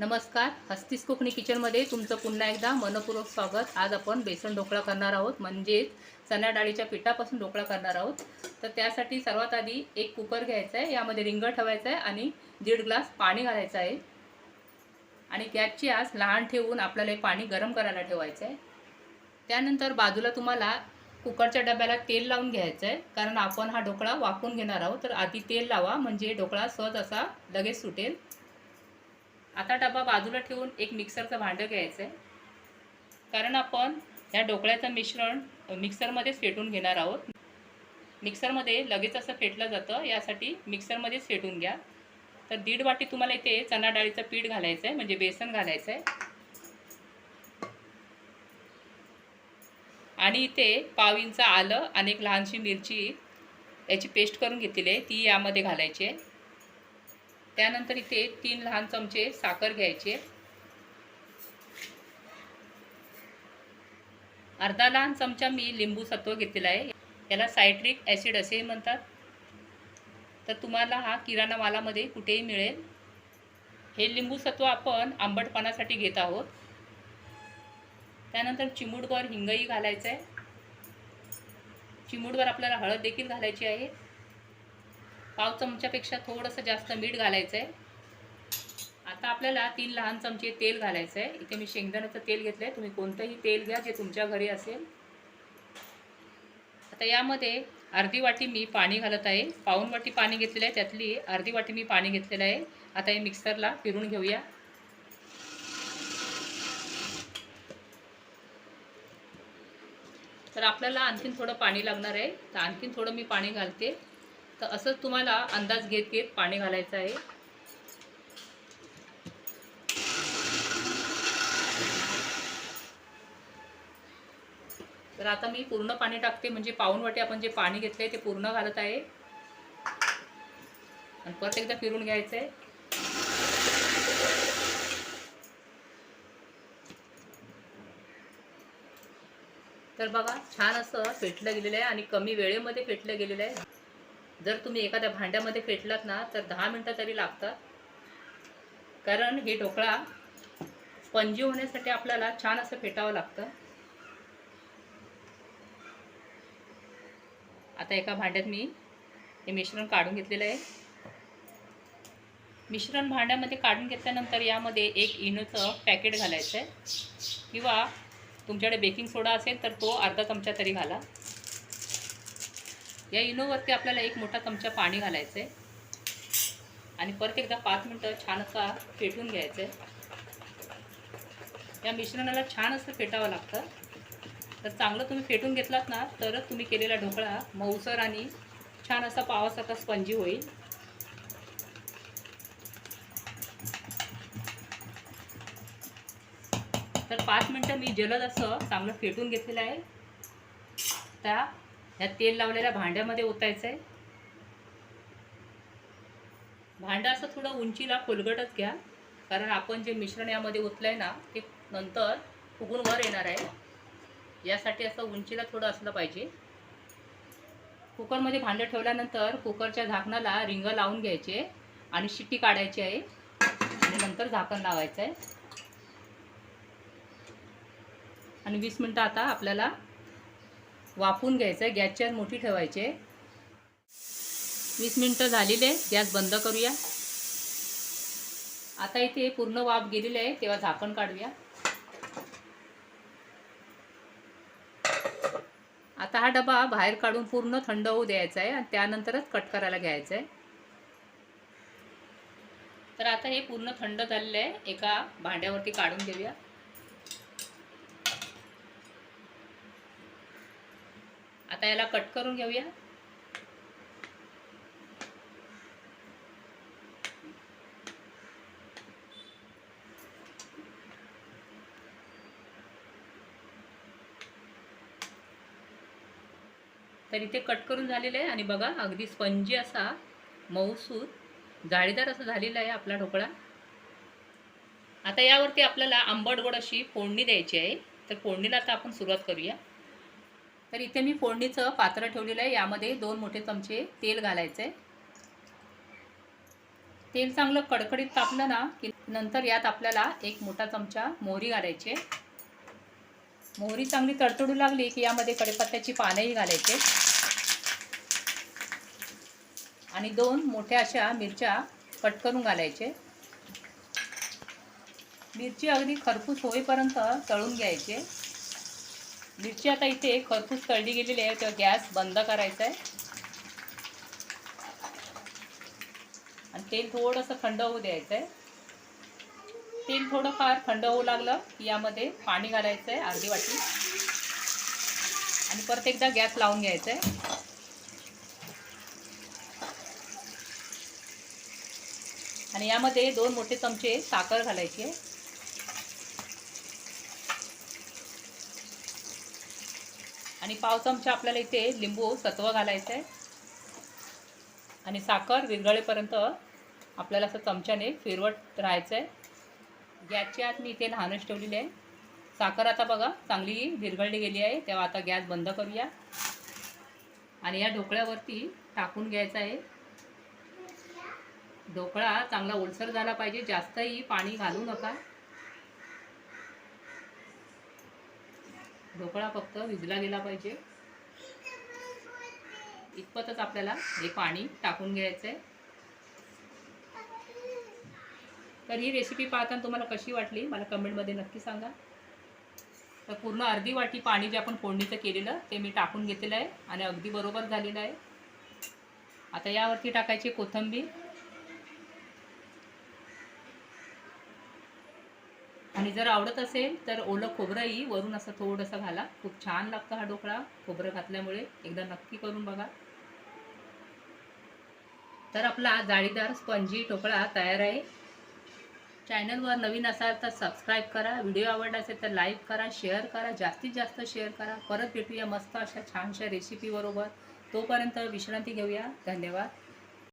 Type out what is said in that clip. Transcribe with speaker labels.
Speaker 1: नमस्कार हस्तीस कोकणी किचनमध्ये तुमचं पुन्हा एकदा मनपूर्वक स्वागत. आज आपण बेसन ढोकळा करणार आहोत म्हणजेच चण्या डाळीच्या पिठापासून ढोकळा करणार आहोत. तर त्यासाठी सर्वात आधी एक कुकर घ्यायचा आहे यामध्ये रिंग ठेवायचं आहे आणि दीड ग्लास पाणी घालायचं आहे. आणि गॅसची आस लहान ठेवून आपल्याला हे पाणी गरम करायला ठेवायचं आहे. त्यानंतर बाजूला तुम्हाला कुकरच्या डब्याला तेल लावून घ्यायचं आहे कारण आपण हा ढोकळा वाफवून घेणार आहोत. तर आधी तेल लावा म्हणजे ढोकळा सहज असा लगेच सुटेल. आता डबा बाजूला ठेवून एक मिक्सरचं भांडं घ्यायचं आहे कारण आपण ह्या ढोकळ्याचं मिश्रण मिक्सरमध्येच फेटून घेणार आहोत. मिक्सरमध्ये लगेच असं फेटलं जातं यासाठी मिक्सरमध्येच फेटून घ्या. तर दीड वाटी तुम्हाला इथे चणा डाळीचं पीठ घालायचं आहे म्हणजे बेसन घालायचं आहे आणि इथे पाव इंच आलं आणि एक लहानशी मिरची याची पेस्ट करून घेतलेली आहे ती यामध्ये घालायची आहे. त्यानंतर इथे तीन लहान चमचे साखर घ्यायचे. अर्धा लहान चमचा मी लिंबू सत्व घेतलेला आहे. याला सायट्रिक ॲसिड असेही म्हणतात. तर तुम्हाला हा किराणा मालामध्ये कुठेही मिळेल. हे लिंबू सत्व आपण आंबटपणासाठी घेत आहोत. त्यानंतर चिमूटभर हिंगही घालायचं आहे चिमूटभर आपल्याला हळद देखील घालायची आहे. पाव चमच्यापेक्षा थोडंसं जास्त मीठ घालायचं आहे आता आपल्याला तीन लहान चमचे तेल घालायचं आहे इथे मी शेंगदाण्याचं तेल घेतलं आहे तुम्ही कोणतंही तेल घ्या जे तुमच्या घरी असेल. आता यामध्ये अर्धी वाटी मी पाणी घालत आहे. पाऊन वाटी पाणी घेतलेलं आहे. त्यातली अर्धी वाटी मी पाणी घेतलेलं आहे. आता हे मिक्सरला फिरून घेऊया. तर आपल्याला आणखीन थोडं पाणी लागणार आहे. तर आणखीन थोडं मी पाणी घालते. तर असंच तुम्हाला अंदाज घेत घेत पाणी घालायचं आहे. तर आता मी पूर्ण पाणी टाकते म्हणजे पाऊन वाटी आपण जे पाणी घेतलं आहे ते पूर्ण घालत आहे. आणि परत एकदा फिरून घ्यायचं आहे तर बघा छान असं फेटलं गेलेलं आहे आणि कमी वेळेमध्ये फेटलं गेलेलं आहे. जर तुम्ही एखाद्या भांड्यामध्ये फेटलात ना तर दहा मिनटं तरी लागतात. कारण हे ढोकळा स्पंजी होण्यासाठी आपल्याला छान असं फेटावं लागतं. आता एका भांड्यात मी हे मिश्रण काढून घेतलेलं आहे. मिश्रण भांड्यामध्ये काढून घेतल्यानंतर यामध्ये एक इनोचं पॅकेट घालायचं आहे किंवा तुमच्याकडे बेकिंग सोडा असेल तर तो अर्धा चमचा तरी घाला. या इनोवरती आपल्याला एक मोठा चमचा पाणी घालायचं आहे आणि परत एकदा पाच मिनटं छान असा फेटून घ्यायचं आहे या मिश्रणाला छान असं फेटावं लागतं. तर चांगलं तुम्ही फेटून घेतलात ना तरच तुम्ही केलेला ढोकळा मऊसर आणि छान असा पावासारखा स्पंजी होईल. तर पाच मिनटं मी जलद असं चांगलं फेटून घेतलेलं आहे. त्या ह्या तेल लावलेल्या भांड्यामध्ये ओतायचं आहे भांडं असं थोडं उंचीला खोलगटच घ्या. कारण आपण जे मिश्रण यामध्ये ओतलं आहे ना ते नंतर फुगून वर येणार आहे. यासाठी असं उंचीला थोडं असलं पाहिजे. कुकरमध्ये भांडं ठेवल्यानंतर कुकरच्या झाकणाला रिंग लावून घ्यायचे आणि शिट्टी काढायची आहे. आणि नंतर झाकण लावायचं आहे आणि वीस मिनटं आता आपल्याला वाफून घ्यायचं आहे गॅसची आज मोठी ठेवायचे वीस मिनटं झालेले गॅस बंद करूया. आता इथे पूर्ण वाफ गेलेली आहे तेव्हा झाकण काढूया. आता हा डबा बाहेर काढून पूर्ण थंड होऊ द्यायचा आहे आणि त्यानंतरच कट करायला घ्यायचं आहे. तर आता हे पूर्ण थंड झालेलं आहे एका भांड्यावरती काढून घेऊया. आता याला कट करून घेऊया. तर इथे कट करून झालेलं आहे आणि बघा अगदी स्पंजी असा मऊसूर जाळीदार असं झालेला आहे आपला ढोकळा. आता यावरती आपल्याला आंबट गोड अशी फोडणी द्यायची आहे. तर फोडणीला आता आपण सुरुवात करूया. तर इथे मी फोडणीचं पात्र ठेवलेलं आहे. यामध्ये दोन मोठे चमचे तेल घालायचं आहे तेल चांगलं कडकडीत तापलं ना की नंतर यात आपल्याला एक मोठा चमचा मोहरी घालायची मोहरी चांगली तडतडू लागली की यामध्ये कडेपत्त्याची पानंही घालायचे आणि दोन मोठ्या अशा मिरच्या कट करून घालायचे मिरची अगदी खरपूस होईपर्यंत तळून घ्यायचे मिरची आता इथे खरपूस तळली गेलेली आहे तेव्हा गॅस बंद करायचा आहे. आणि तेल थोडंसं थंड होऊ द्यायचं आहे. तेल थोडंफार थंड होऊ लागलं की यामध्ये पाणी घालायचं आहे अर्धी वाटी. आणि परत एकदा गॅस लावून घ्यायचा आहे. आणि यामध्ये दोन मोठे चमचे साखर घालायची आहे. आणि पाव चमचा आपल्याला इथे लिंबू सत्व घालायचं आहे आणि साखर विरघळेपर्यंत आपल्याला असं चमच्याने फिरवत राहायचं आहे गॅसची आत मी इथे लहानच ठेवलेली आहे. साखर आता बघा चांगली विरघळली गेली आहे. तेव्हा आता गॅस बंद करूया. आणि या ढोकळ्यावरती टाकून घ्यायचं आहे. ढोकळा चांगला ओलसर झाला पाहिजे. जास्तही पाणी घालू नका. ढोकळा फक्त विजला गेला पाहिजे. इतपतच आपल्याला हे पाणी टाकून घ्यायचं आहे तर ही रेसिपी पाहताना तुम्हाला कशी वाटली मला कमेंटमध्ये नक्की सांगा. तर पूर्ण अर्धी वाटी पाणी जे आपण फोडणीचं केलेलं ते मी टाकून घेतलेलं आहे आणि अगदी बरोबर झालेलं आहे. आता यावरती टाकायची कोथिंबीर. आणि जर आवडत असेल तर ओलं खोबरंही वरून असं थोडंसं घाला. खूप छान लागतं हा ढोकळा. खोबरं घातल्यामुळे एकदा नक्की करून बघा. तर आपला जाळीदार स्पंजी ढोकळा तयार आहे. चॅनलवर नवीन असाल तर सबस्क्राईब करा. व्हिडिओ आवडला असेल तर लाईक करा शेअर करा जास्तीत जास्त शेअर करा. परत भेटूया मस्त अशा छानशा रेसिपीबरोबर तोपर्यंत विश्रांती घेऊया. धन्यवाद.